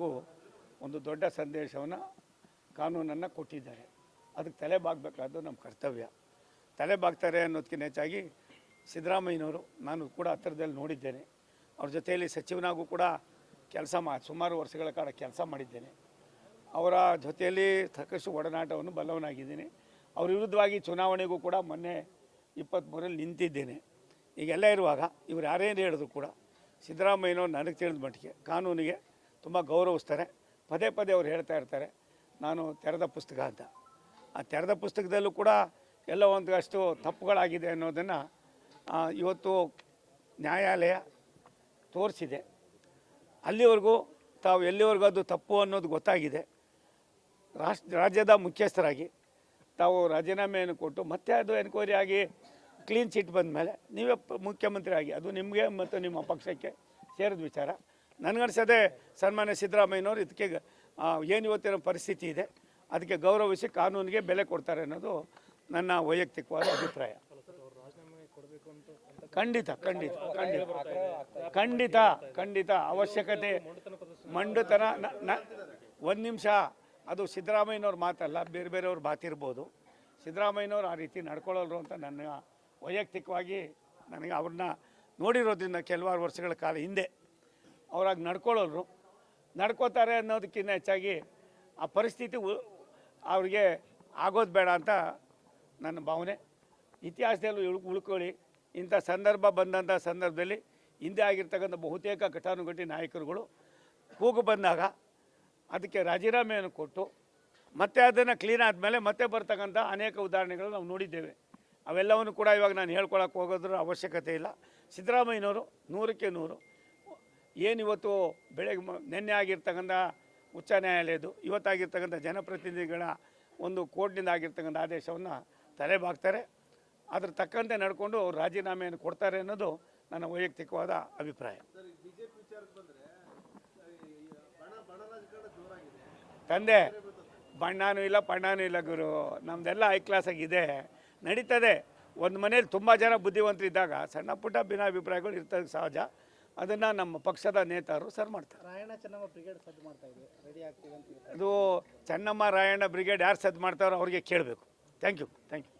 ಹಾಗೂ ಒಂದು ದೊಡ್ಡ ಸಂದೇಶವನ್ನು ಕಾನೂನನ್ನು ಕೊಟ್ಟಿದ್ದಾರೆ. ಅದಕ್ಕೆ ತಲೆ ಬಾಗಬೇಕಾದ್ದು ನಮ್ಮ ಕರ್ತವ್ಯ. ತಲೆ ಬಾಗ್ತಾರೆ ಅನ್ನೋದಕ್ಕಿಂತ ಹೆಚ್ಚಾಗಿ ಸಿದ್ದರಾಮಯ್ಯನವರು ನಾನು ಕೂಡ ಹತ್ತಿರದಲ್ಲಿ ನೋಡಿದ್ದೇನೆ. ಅವ್ರ ಜೊತೆಯಲ್ಲಿ ಸಚಿವನಾಗೂ ಕೂಡ ಕೆಲಸ ಮಾ, ಸುಮಾರು ವರ್ಷಗಳ ಕಾಲ ಕೆಲಸ ಮಾಡಿದ್ದೇನೆ. ಅವರ ಜೊತೆಯಲ್ಲಿ ಸಾಕಷ್ಟು ಒಡನಾಟವನ್ನು ಬಲ್ಲವನಾಗಿದ್ದೀನಿ. ಅವ್ರ ವಿರುದ್ಧವಾಗಿ ಚುನಾವಣೆಗೂ ಕೂಡ ಮೊನ್ನೆ ಇಪ್ಪತ್ತ್ಮೂರಲ್ಲಿ ನಿಂತಿದ್ದೇನೆ. ಈಗೆಲ್ಲ ಇರುವಾಗ ಇವ್ರು ಯಾರೇನು ಹೇಳಿದ್ರು ಕೂಡ ಸಿದ್ದರಾಮಯ್ಯನವ್ರು ನನಗೆ ತಿಳಿದ ಮಟ್ಟಿಗೆ ಕಾನೂನಿಗೆ ತುಂಬ ಗೌರವಿಸ್ತಾರೆ. ಪದೇ ಪದೇ ಅವ್ರು ಹೇಳ್ತಾ ಇರ್ತಾರೆ, ನಾನು ತೆರೆದ ಪುಸ್ತಕ ಅಂತ. ಆ ತೆರೆದ ಪುಸ್ತಕದಲ್ಲೂ ಕೂಡ ಎಲ್ಲ ಒಂದಷ್ಟು ತಪ್ಪುಗಳಾಗಿದೆ ಅನ್ನೋದನ್ನು ಇವತ್ತು ನ್ಯಾಯಾಲಯ ತೋರಿಸಿದೆ. ಅಲ್ಲಿವರೆಗೂ ತಾವು ಎಲ್ಲಿವರೆಗೂ ಅದು ತಪ್ಪು ಅನ್ನೋದು ಗೊತ್ತಾಗಿದೆ. ರಾಷ್ಟ್ರ, ರಾಜ್ಯದ ಮುಖ್ಯಸ್ಥರಾಗಿ ತಾವು ರಾಜೀನಾಮೆಯನ್ನು ಕೊಟ್ಟು ಮತ್ತೆ ಅದು ಎನ್ಕ್ವೈರಿ ಆಗಿ ಕ್ಲೀನ್ ಚಿಟ್ ಬಂದ ಮೇಲೆ ನೀವೇ ಮುಖ್ಯಮಂತ್ರಿ ಆಗಿ ಅದು ನಿಮಗೆ ಮತ್ತು ನಿಮ್ಮ ಪಕ್ಷಕ್ಕೆ ಸೇರಿದ ವಿಚಾರ. ನನಗನ್ಸದೆ ಸನ್ಮಾನ್ಯ ಸಿದ್ದರಾಮಯ್ಯನವರು ಇದಕ್ಕೆ ಏನು ಇವತ್ತಿನ ಪರಿಸ್ಥಿತಿ ಇದೆ, ಅದಕ್ಕೆ ಗೌರವಿಸಿ ಕಾನೂನಿಗೆ ಬೆಲೆ ಕೊಡ್ತಾರೆ ಅನ್ನೋದು ನನ್ನ ವೈಯಕ್ತಿಕವಾದ ಅಭಿಪ್ರಾಯ. ಖಂಡಿತ ಖಂಡಿತ ಖಂಡಿತ ಖಂಡಿತ ಖಂಡಿತ, ಅವಶ್ಯಕತೆ, ಮಂಡುತನ ಒಂದು ನಿಮಿಷ, ಅದು ಸಿದ್ದರಾಮಯ್ಯನವ್ರ ಮಾತಲ್ಲ, ಬೇರೆ ಬೇರೆಯವ್ರ ಮಾತಿರ್ಬೋದು. ಸಿದ್ದರಾಮಯ್ಯನವ್ರು ಆ ರೀತಿ ನಡ್ಕೊಳ್ಳೋರು ಅಂತ ನನ್ನ ವೈಯಕ್ತಿಕವಾಗಿ ನನಗೆ ಅವ್ರನ್ನ ನೋಡಿರೋದ್ರಿಂದ ಕೆಲವಾರು ವರ್ಷಗಳ ಕಾಲ ಹಿಂದೆ ಅವ್ರಾಗಿ ನಡ್ಕೊಳ್ಳೋರು ನಡ್ಕೋತಾರೆ ಅನ್ನೋದಕ್ಕಿಂತ ಹೆಚ್ಚಾಗಿ ಆ ಪರಿಸ್ಥಿತಿ ಅವ್ರಿಗೆ ಆಗೋದು ಬೇಡ ಅಂತ ನನ್ನ ಭಾವನೆ. ಇತಿಹಾಸದಲ್ಲಿ ಉಳ್, ಉಳ್ಕೊಳ್ಳಿ. ಇಂಥ ಸಂದರ್ಭ ಬಂದಂಥ ಸಂದರ್ಭದಲ್ಲಿ ಹಿಂದೆ ಆಗಿರ್ತಕ್ಕಂಥ ಬಹುತೇಕ ಘಟಾನುಘಟಿ ನಾಯಕರುಗಳು ಕೂಗು ಬಂದಾಗ ಅದಕ್ಕೆ ರಾಜೀನಾಮೆಯನ್ನು ಕೊಟ್ಟು ಮತ್ತೆ ಅದನ್ನು ಕ್ಲೀನ್ ಆದಮೇಲೆ ಮತ್ತೆ ಬರ್ತಕ್ಕಂಥ ಅನೇಕ ಉದಾಹರಣೆಗಳು ನಾವು ನೋಡಿದ್ದೇವೆ. ಅವೆಲ್ಲವನ್ನು ಕೂಡ ಇವಾಗ ನಾನು ಹೇಳ್ಕೊಳಕ್ಕೆ ಹೋಗೋದ್ರ ಅವಶ್ಯಕತೆ ಇಲ್ಲ. ಸಿದ್ದರಾಮಯ್ಯನವರು ನೂರಕ್ಕೆ ನೂರು. ಏನಿವತ್ತು ಬೆಳಗ್ಗೆ ನಿನ್ನೆ ಆಗಿರ್ತಕ್ಕಂಥ ಉಚ್ಚ ನ್ಯಾಯಾಲಯದ್ದು, ಇವತ್ತಾಗಿರ್ತಕ್ಕಂಥ ಜನಪ್ರತಿನಿಧಿಗಳ ಒಂದು ಕೋರ್ಟ್ನಿಂದ ಆಗಿರ್ತಕ್ಕಂಥ ಆದೇಶವನ್ನು ತಲೆಬಾಗ್ತಾರೆ ಅದ್ರ ತಕ್ಕಂತೆ ನಡ್ಕೊಂಡು ಅವ್ರು ರಾಜೀನಾಮೆಯನ್ನು ಕೊಡ್ತಾರೆ ಅನ್ನೋದು ನನ್ನ ವೈಯಕ್ತಿಕವಾದ ಅಭಿಪ್ರಾಯ. ತಂದೆ, ಬಣ್ಣನೂ ಇಲ್ಲ, ಪಣ್ಣನೂ ಇಲ್ಲ ಗುರು. ನಮ್ದೆಲ್ಲ ಹೈ ಕ್ಲಾಸಾಗಿದೆ ನಡೀತದೆ. ಒಂದು ಮನೇಲಿ ತುಂಬ ಜನ ಬುದ್ಧಿವಂತರಿದ್ದಾಗ ಸಣ್ಣ ಪುಟ್ಟ ಭಿನ್ನಾಭಿಪ್ರಾಯಗಳು ಇರ್ತದೆ ಸಹಜ. ಅದನ್ನು ನಮ್ಮ ಪಕ್ಷದ ನೇತಾರು ಸರ್ ಮಾಡ್ತಾರೆ. ರಾಯಣ್ಣ ಚೆನ್ನಮ್ಮ ಬ್ರಿಗೇಡ್ ಸದ್ದು ಮಾಡ್ತಾ ಇದೆ. ರೆಡಿ ಆಗ್ತೀವಿ ಅಂತ. ಅದು ಚೆನ್ನಮ್ಮ ರಾಯಣ್ಣ ಬ್ರಿಗೇಡ್ ಯಾರು ಸದ್ದು ಮಾಡ್ತಾರೋ ಅವ್ರಿಗೆ ಕೇಳಬೇಕು. Thank you thank you